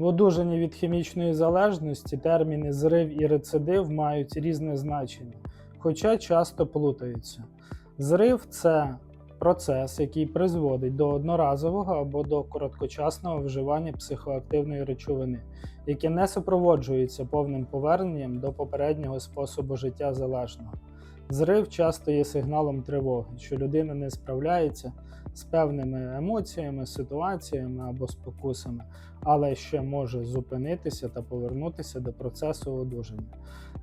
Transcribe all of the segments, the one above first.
В одужанні від хімічної залежності терміни зрив і рецидив мають різне значення, хоча часто плутаються. Зрив це процес, який призводить до одноразового або до короткочасного вживання психоактивної речовини, яке не супроводжується повним поверненням до попереднього способу життя залежного. Зрив часто є сигналом тривоги, що людина не справляється з певними емоціями, ситуаціями або спокусами, але ще може зупинитися та повернутися до процесу одужання.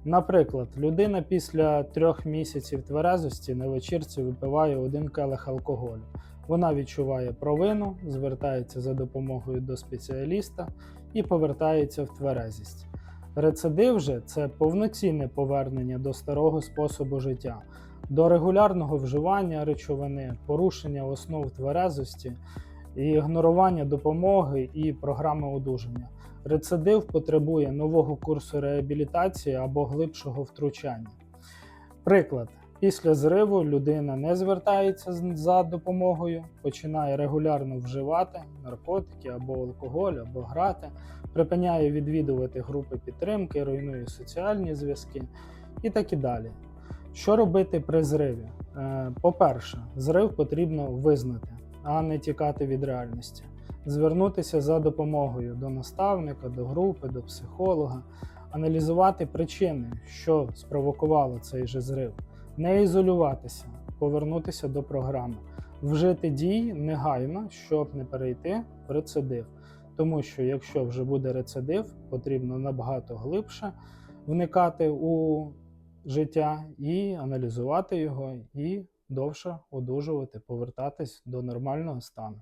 Наприклад, людина після трьох місяців тверезості на вечірці випиває один келих алкоголю. Вона відчуває провину, звертається за допомогою до спеціаліста і повертається в тверезість. Рецидив же це повноцінне повернення до старого способу життя, до регулярного вживання речовини, порушення основ тверезості, і ігнорування допомоги і програми одужання. Рецидив потребує нового курсу реабілітації або глибшого втручання. Приклад. Після зриву людина не звертається за допомогою, починає регулярно вживати наркотики або алкоголь, або грати, припиняє відвідувати групи підтримки, руйнує соціальні зв'язки і так і далі. Що робити при зриві? Е, По-перше, зрив потрібно визнати, а не тікати від реальності. Звернутися за допомогою до наставника, до групи, до психолога, аналізувати причини, що спровокувало цей же зрив, не ізолюватися, повернутися до програми, вжити дій негайно, щоб не перейти в рецидив. Тому що якщо вже буде рецидив, потрібно набагато глибше вникати у життя і аналізувати його, і довше одужувати, повертатись до нормального стану.